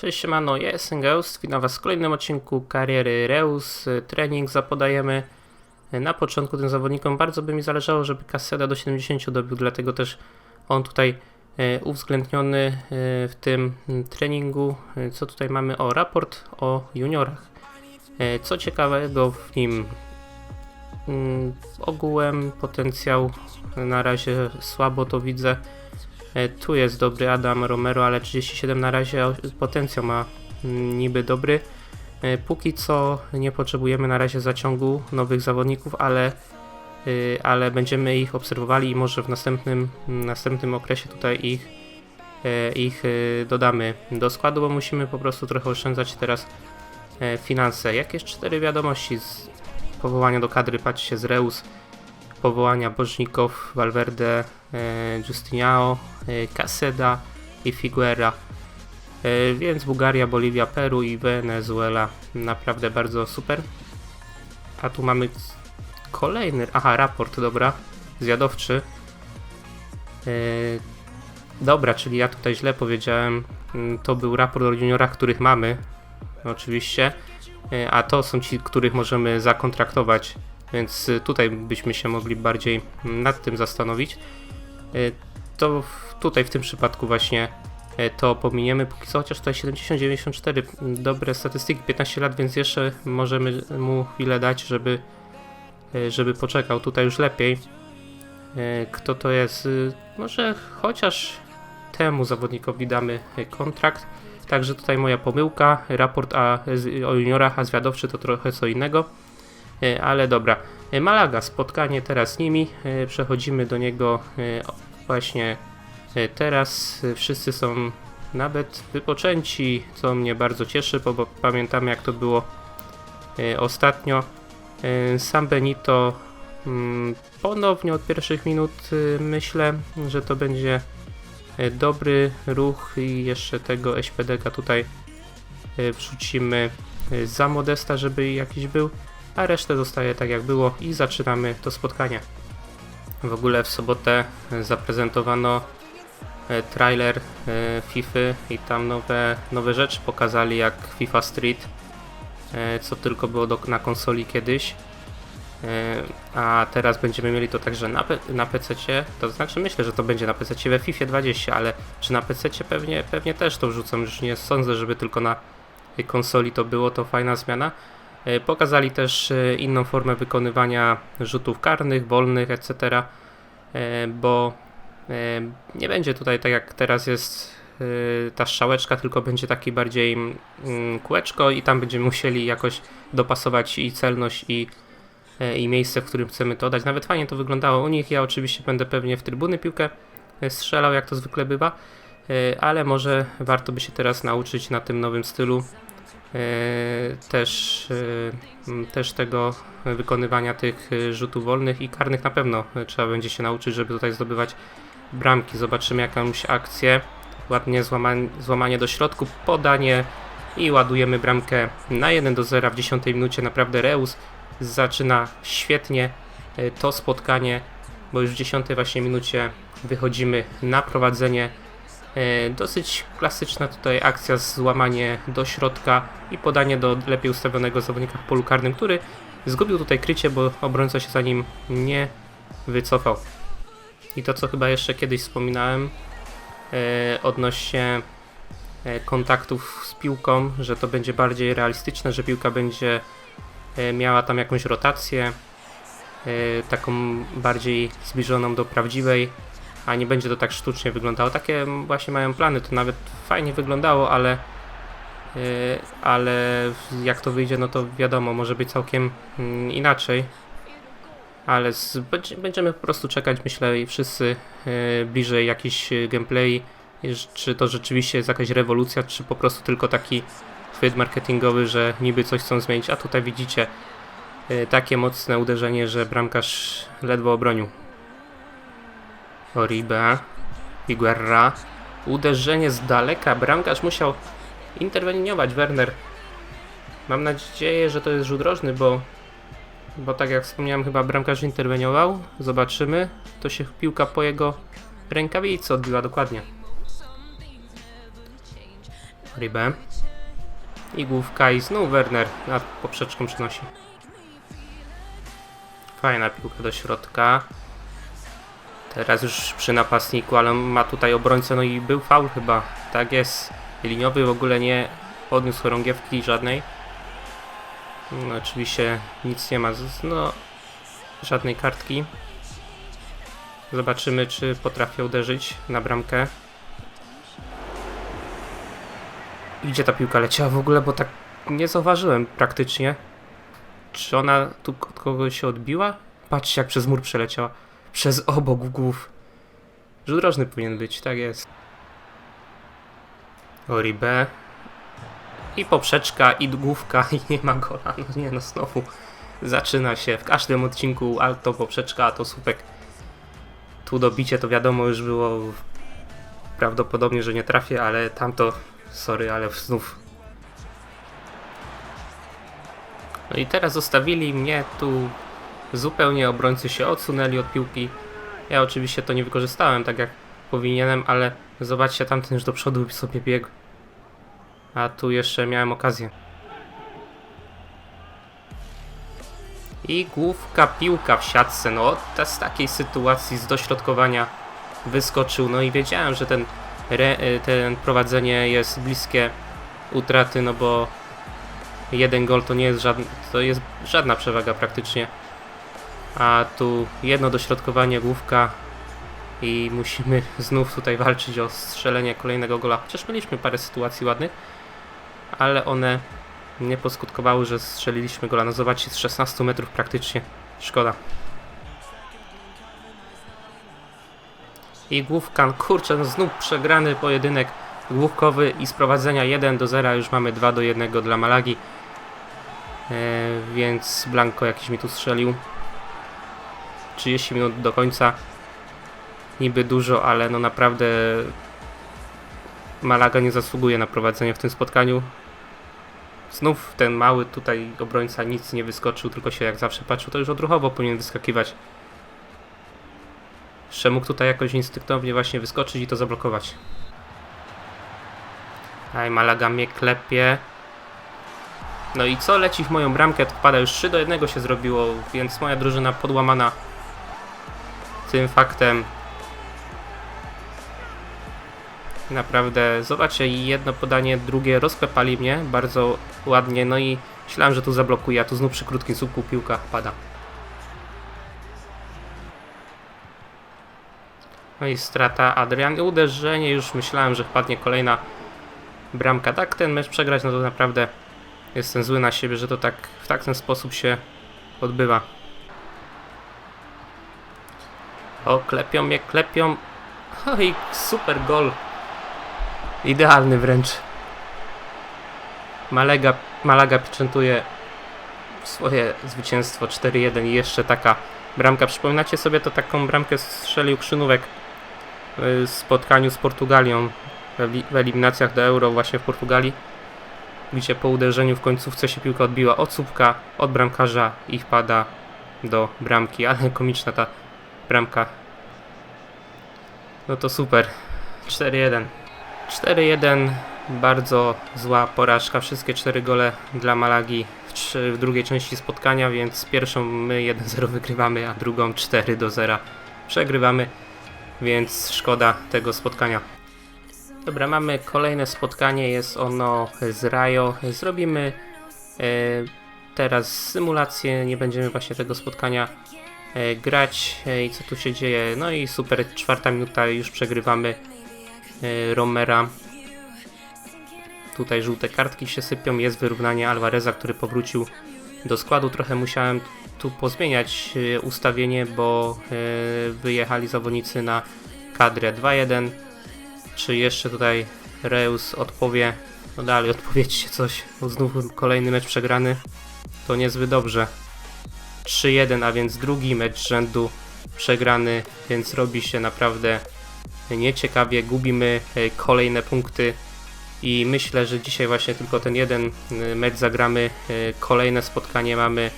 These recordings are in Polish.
Cześć siemano, ja jestem Ghost, witam was w kolejnym odcinku kariery Reus. Trening zapodajemy. Na początku tym zawodnikom bardzo by mi zależało, żeby Caseda do 70 dobił, dlatego też on tutaj y, uwzględniony y, w tym treningu. Y, Co tutaj mamy? O, raport o juniorach. Co ciekawego w nim? Mm, Ogółem potencjał na razie słabo to widzę. E, Tu jest dobry Adam Romero, ale 37 na razie potencjał ma mm, niby dobry. E, Póki co nie potrzebujemy na razie zaciągu nowych zawodników, ale, y, ale będziemy ich obserwowali i może w następnym, następnym okresie tutaj ich, e, ich y, dodamy do składu, bo musimy po prostu trochę oszczędzać teraz finanse. Jakieś cztery wiadomości z powołania do kadry, patrzcie, z Reus, powołania Bożnikow, Valverde, e, Justiniao, e, Caseda i Figuera. E, Więc Bułgaria, Boliwia, Peru i Wenezuela. Naprawdę bardzo super. A tu mamy kolejny, aha, raport, dobra, zjadowczy. E, Dobra, czyli ja tutaj źle powiedziałem. Mm, To był raport o juniorach, których mamy, oczywiście. E, A to są ci, których możemy zakontraktować więc y, tutaj byśmy się mogli bardziej nad tym zastanowić. Y, To tutaj w tym przypadku właśnie y, to pominiemy. Póki co, chociaż tutaj 70-94 dobre statystyki, 15 lat, więc jeszcze możemy mu chwilę dać, żeby, żeby poczekał. Tutaj już lepiej. Kto to jest? Może chociaż temu zawodnikowi damy kontrakt. Także tutaj moja pomyłka. Raport a, o juniorach, a zwiadowczy to trochę co innego. E, Ale dobra. E, Malaga, spotkanie teraz z nimi. E, Przechodzimy do niego właśnie teraz. Wszyscy są nawet wypoczęci, co mnie bardzo cieszy, bo, pamiętamy jak to było ostatnio. Sam Benito mm, ponownie od pierwszych minut myślę, że to będzie dobry ruch i jeszcze tego SPDK tutaj wrzucimy za Modesta, żeby jakiś był a resztę zostaje tak jak było i zaczynamy to spotkanie. W ogóle w sobotę e, zaprezentowano e, trailer e, FIFA i tam nowe, nowe rzeczy pokazali jak FIFA Street, co tylko było do, na konsoli kiedyś. A teraz będziemy mieli to także na, na PC, to znaczy myślę, że to będzie na PC we FIFA 20, ale czy na PC pewnie, pewnie też to wrzucą, już nie sądzę, żeby tylko na konsoli to było, to fajna zmiana. E, Pokazali też e, inną formę wykonywania rzutów karnych, wolnych, etc. E, Bo nie będzie tutaj tak jak teraz jest ta strzałeczka, tylko będzie taki bardziej mm, kółeczko i tam będziemy musieli jakoś dopasować i celność i, i miejsce, w którym chcemy to dać. Nawet fajnie to wyglądało u nich. Ja oczywiście będę pewnie w trybuny piłkę strzelał, jak to zwykle bywa, ale może warto by się teraz nauczyć na tym nowym stylu też, e, też tego wykonywania tych e, rzutów wolnych i karnych na pewno e, trzeba będzie się nauczyć, żeby tutaj zdobywać bramki. Zobaczymy jakąś akcję. Ładnie złamanie, złamanie do środku, podanie i ładujemy bramkę na 1 do 0 w 10 minucie. Naprawdę Reus zaczyna świetnie e, to spotkanie, bo już w 10 właśnie minucie wychodzimy na prowadzenie. E, Dosyć klasyczna tutaj akcja, złamanie do środka i podanie do lepiej ustawionego zawodnika w polu karnym, który zgubił tutaj krycie, bo obrońca się za nim nie wycofał. I to, co chyba jeszcze kiedyś wspominałem e, odnośnie e, kontaktów z piłką, że to będzie bardziej realistyczne, że piłka będzie miała tam jakąś rotację, taką bardziej zbliżoną do prawdziwej, a nie będzie to tak sztucznie wyglądało. Takie właśnie mają plany, to nawet fajnie wyglądało, ale yy, ale jak to wyjdzie, no to wiadomo, może być całkiem mm, inaczej. Ale z, będzie- będziemy po prostu czekać, myślę, wszyscy yy, bliżej jakiś yy, gameplay, czy to rzeczywiście jest jakaś rewolucja, czy po prostu tylko taki chwyt marketingowy, że niby coś chcą zmienić, a tutaj widzicie yy, takie mocne uderzenie, że bramkarz ledwo obronił. Oribe, Figuerra, uderzenie z daleka, bramkarz musiał interweniować, Werner. Mam nadzieję, że to jest rzut rożny, bo, bo tak jak wspomniałem, chyba bramkarz interweniował. Zobaczymy. To się piłka po jego rękawicy odbiła dokładnie. Ribę. I główka i znów Werner nad poprzeczką przynosi. Fajna piłka do środka. Teraz już przy napastniku, ale ma tutaj obrońcę, no i był faul chyba. Tak jest. Liniowy w ogóle nie podniósł chorągiewki żadnej. No, oczywiście nic nie ma, no żadnej kartki. Zobaczymy, czy potrafię uderzyć na bramkę. I Gdzie ta piłka leciała w ogóle, bo tak nie zauważyłem praktycznie. Czy ona tu od kogoś się odbiła? Patrzcie, jak przez mur przeleciała. Przez obok głów. Rzut rożny powinien być, tak jest. Oribe. I poprzeczka, i główka, i nie ma gola. No nie, no znowu. Zaczyna się w każdym odcinku alto poprzeczka, a to słupek. Tu dobicie to wiadomo już było prawdopodobnie, że nie trafię, ale tamto, sorry, ale znów. No i teraz zostawili mnie tu zupełnie obrońcy się odsunęli od piłki. Ja oczywiście to nie wykorzystałem tak jak powinienem, ale zobaczcie, tamten już do przodu sobie biegł. A tu jeszcze miałem okazję. I główka piłka w siatce. No ta z takiej sytuacji z dośrodkowania wyskoczył. No i wiedziałem, że ten, re, ten prowadzenie jest bliskie utraty, no bo jeden gol to nie jest żadna, to jest żadna przewaga praktycznie. A tu jedno dośrodkowanie główka i musimy znów tutaj walczyć o strzelenie kolejnego gola. Chociaż mieliśmy parę sytuacji ładnych, ale one nie poskutkowały, że strzeliliśmy gola. No zobaczcie, z 16 metrów praktycznie. Szkoda. I główka, kurczę, no znów przegrany pojedynek główkowy i z prowadzenia 1 do 0 już mamy 2 do 1 dla Malagi. E, więc Blanco jakiś mi tu strzelił. 30 minut do końca. Niby dużo, ale no naprawdę Malaga nie zasługuje na prowadzenie w tym spotkaniu. Znów ten mały tutaj obrońca nic nie wyskoczył, tylko się jak zawsze patrzył, to już odruchowo powinien wyskakiwać. Jeszcze mógł tutaj jakoś instynktownie właśnie wyskoczyć i to zablokować. Aj, Malaga mnie klepie. No i co leci w moją bramkę, wpada już 3 do 1 się zrobiło, więc moja drużyna podłamana tym faktem. Naprawdę, zobaczcie, jedno podanie, drugie rozklepali mnie bardzo ładnie, no i myślałem, że tu zablokuje, a tu znów przy krótkim słupku piłka pada. No i strata Adrian, uderzenie, już myślałem, że wpadnie kolejna bramka. Tak ten mecz przegrać, no to naprawdę jestem zły na siebie, że to tak w tak ten sposób się odbywa. O, klepią mnie, klepią. Oj, super gol. Idealny wręcz. Malega, Malaga pieczętuje swoje zwycięstwo 4-1 i jeszcze taka bramka. Przypominacie sobie to taką bramkę strzelił Krzynówek w spotkaniu z Portugalią w eliminacjach do Euro właśnie w Portugalii, gdzie po uderzeniu w końcówce się piłka odbiła od słupka, od bramkarza i wpada do bramki, ale komiczna ta bramka. No to super. 4-1. 4-1. Bardzo zła porażka. Wszystkie 4 gole dla Malagi w, w drugiej części spotkania, więc pierwszą my 1-0 wygrywamy, a drugą 4-0 przegrywamy, więc szkoda tego spotkania. Dobra, mamy kolejne spotkanie, jest ono z Rajo. Zrobimy e, teraz symulację, nie będziemy właśnie tego spotkania grać e, i co tu się dzieje. No i super, czwarta minuta, już przegrywamy e, Romera. Tutaj żółte kartki się sypią, jest wyrównanie Alvareza, który powrócił do składu. Trochę musiałem tu pozmieniać e, ustawienie, bo e, wyjechali zawodnicy na kadrę 2-1. Czy jeszcze tutaj Reus odpowie? No dalej, odpowiedzcie coś, bo znów kolejny mecz przegrany. To niezbyt dobrze. 3-1, a więc drugi mecz rzędu przegrany, więc robi się naprawdę nieciekawie. Gubimy e, kolejne punkty i myślę, że dzisiaj właśnie tylko ten jeden e, mecz zagramy. E, Kolejne spotkanie mamy.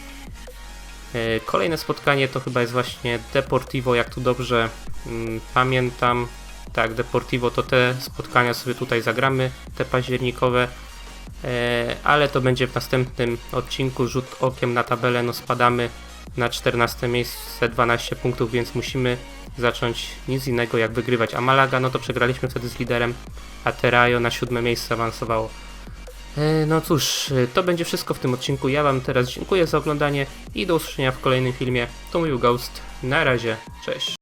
Kolejne spotkanie to chyba jest właśnie Deportivo, jak tu dobrze mm, pamiętam. tak, Deportivo, to te spotkania sobie tutaj zagramy, te październikowe. E, ale to będzie w następnym odcinku. Rzut okiem na tabelę, no spadamy na 14 miejsce, 12 punktów, więc musimy zacząć nic innego jak wygrywać. A Malaga, no to przegraliśmy wtedy z liderem, a Terajo na siódme miejsce awansowało. E, No cóż, e, to będzie wszystko w tym odcinku. Ja Wam teraz dziękuję za oglądanie i do usłyszenia w kolejnym filmie. To mówił Ghost. Na razie, cześć.